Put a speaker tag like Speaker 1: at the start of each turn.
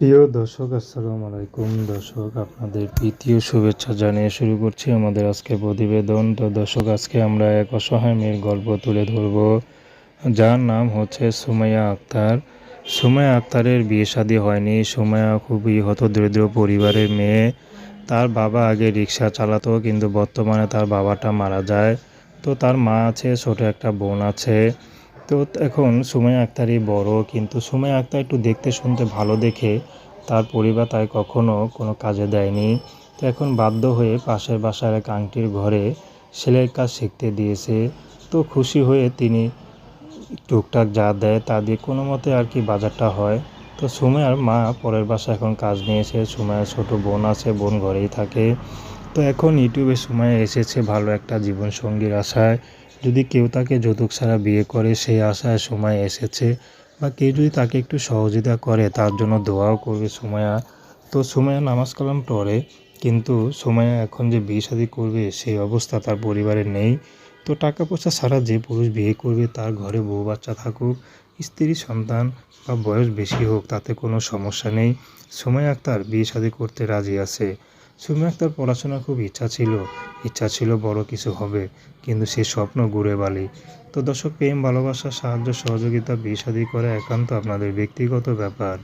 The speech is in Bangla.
Speaker 1: প্রিয় দর্শক, আসসালামু আলাইকুম। দর্শক, আপনাদের তৃতীয় শুভেচ্ছা জানিয়ে শুরু করছি আমাদের আজকে প্রতিবেদন। তো দর্শক, আজকে আমরা এক অসহায় মেয়ের গল্প তুলে ধরব। যার নাম হচ্ছে সুমাইয়া আক্তার। সুমাইয়া আক্তারের বিয়ে শাদী হয়নি। সুমাইয়া খুবই হতদরিদ্র পরিবারের মেয়ে। তার বাবা আগে রিক্সা চালাতো, কিন্তু বর্তমানে তার বাবাটা মারা যায়। তো তার মা আছে, ছোট একটা বোন আছে। তো এখন সুমাইয়া আক্তারই বড়, কিন্তু সুমাইয়া আক্তার একটু দেখতে শুনতে ভালো দেখে তার পরিবার তাই কখনো কোনো কাজে দেয়নি। তো এখন বাধ্য হয়ে পাশের বাসার এক আংটির ঘরে সেলাইয়ের কাজ শিখতে দিয়েছে। তো খুশি হয়ে তিনি টুকটাক যা দেয় তা দিয়ে কোনো মতে আর কি বাজারটা হয়। তো সুমাইয়ার মা পরের বাসা এখন কাজ নিয়েছে সুমাইয়ার ছোট বোন আছে, বোন ঘরেই থাকে। তো এখন ইউটিউবে সুমাইয়া এসেছে ভালো একটা জীবনসঙ্গীর আশায়। যদি কেউ তাকে যৌতুক ছাড়া বিয়ে করে সেই আশায় সময় এসেছে বা কেউ যদি তাকে একটু সহযোগিতা করে, তার জন্য দোয়াও করবে সুমাইয়া তো সুমাইয়া নামাজ কালাম পড়ে, কিন্তু সুমাইয়া এখন যে বিয়ে শাদী করবে সেই অবস্থা তার পরিবারে নেই। তো টাকা পয়সা ছাড়া যে পুরুষ বিয়ে করবে, তার ঘরে বউ বাচ্চা থাকুক, স্ত্রী, সন্তান বা বয়স বেশি হোক, তাতে কোনো সমস্যা নেই। সুমাইয়া আক্তার বিয়ে শাদী করতে রাজি আছে। সুমাইয়া আক্তার পড়াশোনা খুব ইচ্ছা ছিল। ইচ্ছা ছিল বড় কিছু হবে, কিন্তু সে স্বপ্ন ঘুরে বালি। তো দর্শক, প্রেম, ভালোবাসা, সাহায্য, সহযোগিতা, বিয়ে করা একান্ত আপনাদের ব্যক্তিগত ব্যাপার।